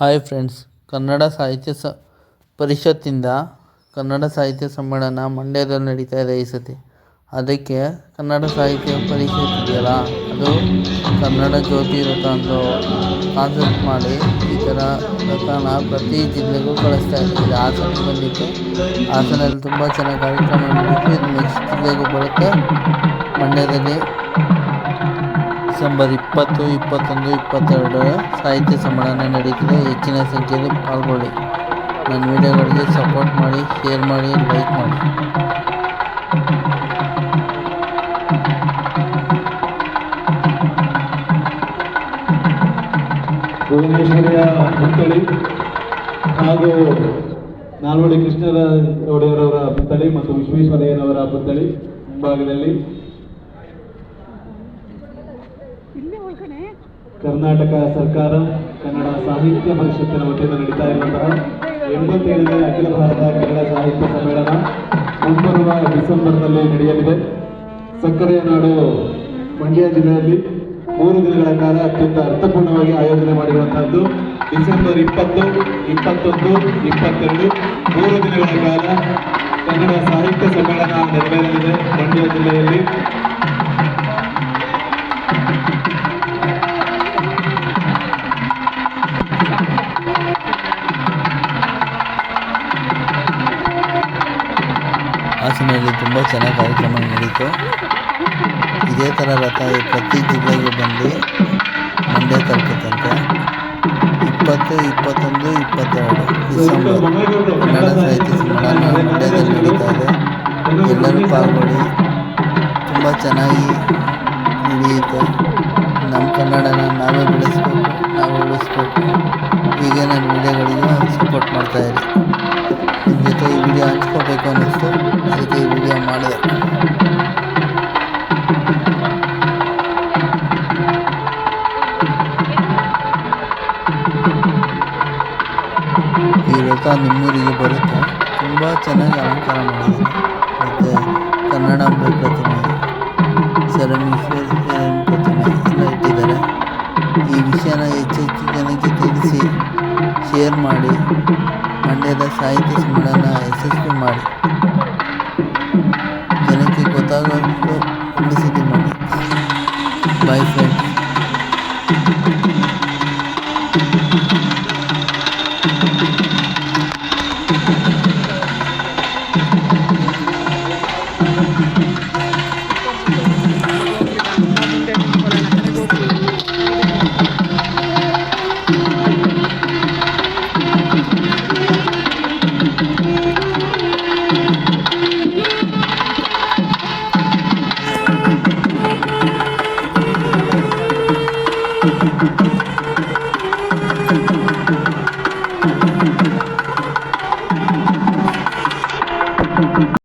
Hi friends Kannada ಸಾಹಿತ್ಯ ಸ ಪರಿಷತ್ತಿಂದ ಕನ್ನಡ ಸಾಹಿತ್ಯ ಸಮ್ಮೇಳನ ಮಂಡ್ಯದಲ್ಲಿ ನಡೀತಾ ಇದೆ ಈ ಸತಿ ಅದಕ್ಕೆ ಕನ್ನಡ ಸಾಹಿತ್ಯ ಪರಿಷತ್ ಇದೆಯಲ್ಲ ಅದು ಕನ್ನಡ ಜ್ಯೋತಿ ರಥ ಅಂತ ಕಾನ್ಸೆಪ್ಟ್ ಮಾಡಿ ಈ ಥರ ರಥನ ಪ್ರತಿ ಜಿಲ್ಲೆಗೂ ಕಳಿಸ್ತಾ ಇದ್ದೀವಿ ಹಾಸನ ಬಂದಿತ್ತು ಹಾಸನಲ್ಲಿ ತುಂಬ ಚೆನ್ನಾಗಿ ಕಾರ್ಯಕ್ರಮ ನೆಕ್ಸ್ಟ್ ಜಿಲ್ಲೆಗೂ ಬರುತ್ತೆ ಮಂಡ್ಯದಲ್ಲಿ ಡಿಸೆಂಬರ್ ಇಪ್ಪತ್ತು, ಇಪ್ಪತ್ತೊಂದು, ಇಪ್ಪತ್ತೆರಡು ಸಾಹಿತ್ಯ ಸಮ್ಮೇಳನ ನಡೀತಿದೆ ಹೆಚ್ಚಿನ ಸಂಖ್ಯೆಯಲ್ಲಿ ಪಾಲ್ಗೊಳ್ಳಿ. ನನ್ನ ವಿಡಿಯೋಗಳಿಗೆ ಸಪೋರ್ಟ್ ಮಾಡಿ ಶೇರ್ ಮಾಡಿ ಲೈಕ್ ಮಾಡಿ. ಭುವನೇಶ್ವರಿಯ ಪುತ್ಥಳಿ ಹಾಗೂ ನಾಲ್ವಡಿ ಕೃಷ್ಣರ ಒಡೆಯರವರ ಪುತ್ಥಳಿ ಮತ್ತು ವಿಶ್ವೇಶ್ವರಯ್ಯನವರ ಪುತ್ಥಳಿ ಮುಂಭಾಗದಲ್ಲಿ ಕರ್ನಾಟಕ ಸರ್ಕಾರ, ಕನ್ನಡ ಸಾಹಿತ್ಯ ಪರಿಷತ್ತಿನ ವತಿಯಿಂದ ನಡೀತಾ ಇರುವಂತಹ ಎಂಬತ್ತೇಳನೇ ಅಖಿಲ ಭಾರತ ಕನ್ನಡ ಸಾಹಿತ್ಯ ಸಮ್ಮೇಳನ ಮುಂಬರುವ ಡಿಸೆಂಬರ್ನಲ್ಲಿ ನಡೆಯಲಿದೆ. ಸಕ್ಕರೆಯ ನಾಡು ಮಂಡ್ಯ ಜಿಲ್ಲೆಯಲ್ಲಿ ಮೂರು ದಿನಗಳ ಕಾಲ ಅತ್ಯಂತ ಅರ್ಥಪೂರ್ಣವಾಗಿ ಆಯೋಜನೆ ಮಾಡಿರುವಂತಹದ್ದು. ಡಿಸೆಂಬರ್ ಇಪ್ಪತ್ತು, ಇಪ್ಪತ್ತೊಂದು, ಇಪ್ಪತ್ತೆರಡು, ಮೂರು ದಿನಗಳ ಕಾಲ ಕನ್ನಡ ಸಾಹಿತ್ಯ ಸಮ್ಮೇಳನ ನೆರವೇರಲಿದೆ ಮಂಡ್ಯ ಜಿಲ್ಲೆಯಲ್ಲಿ. ಹಾಸನಲ್ಲಿ ತುಂಬ ಚೆನ್ನಾಗಿ ಕಾರ್ಯಕ್ರಮ ನಡೀತು. ಇದೇ ಥರ ರಥ ಪ್ರತಿ ಜಿಲ್ಲೆಗೆ ಬಂದು ಮಂಡ್ಯ ತಲುಪುತ್ತಂತೆ ಇಪ್ಪತ್ತು, ಇಪ್ಪತ್ತೊಂದು, ಇಪ್ಪತ್ತೆರಡು ಡಿಸೆಂಬರ್ ಕನ್ನಡ ಸಾಹಿತ್ಯ ಸಮ್ಮೇಳನ ಮಂಡ್ಯದಲ್ಲಿ ನಡೀತಾ ಇದೆ. ಎಲ್ಲರೂ ಪಾಲ್ಗೊಳ್ಳಿ. ತುಂಬ ಚೆನ್ನಾಗಿ ನಡೆಯುತ್ತೆ ನಮ್ಮ ಕನ್ನಡನ ನಾವೇ ಬೆಳೆಸ್ಬೇಕು, ನಾವು ಉಳಿಸ್ಬೇಕು. ಹೀಗೆ ನನ್ನ ವಿಡಿಯೋಗಳಿಗೆ ಸಪೋರ್ಟ್ ಮಾಡ್ತಾಯಿರಿ ನಿಮ್ಮ ಜೊತೆ ಈ ವಿಡಿಯೋ ಹಂಚ್ಕೋಬೇಕು ಅನ್ನಿಸ್ತು. ಮಾಡಿದೆ. ಈ ರಥ ನಿಮ್ಮೂರಿಗೆ ಬರುತ್ತೆ. ತುಂಬ ಚೆನ್ನಾಗಿ ಅಲಂಕಾರ ಮಾಡಿದ್ದಾರೆ. ಮತ್ತು ಕನ್ನಡ ಪ್ರತಿಮೆ ಸರಮೇಶ್ವರ ಪ್ರತಿಮೆ ಎಲ್ಲ ಇಟ್ಟಿದ್ದಾರೆ. ಈ ವಿಷಯನ ಹೆಚ್ಚು ಹೆಚ್ಚು ಜನಕ್ಕೆ ತಿಳಿಸಿ, ಶೇರ್ ಮಾಡಿ, ಮಂಡ್ಯದ ಸಾಹಿತ್ಯ ಸಮ್ಮೇಳನ ಯಶಸ್ವಿ ಮಾಡಿ. ಅದಾದ publicity ಮಾಡಿ ಬಾಯ್ ಫ್ರೆಂಡ್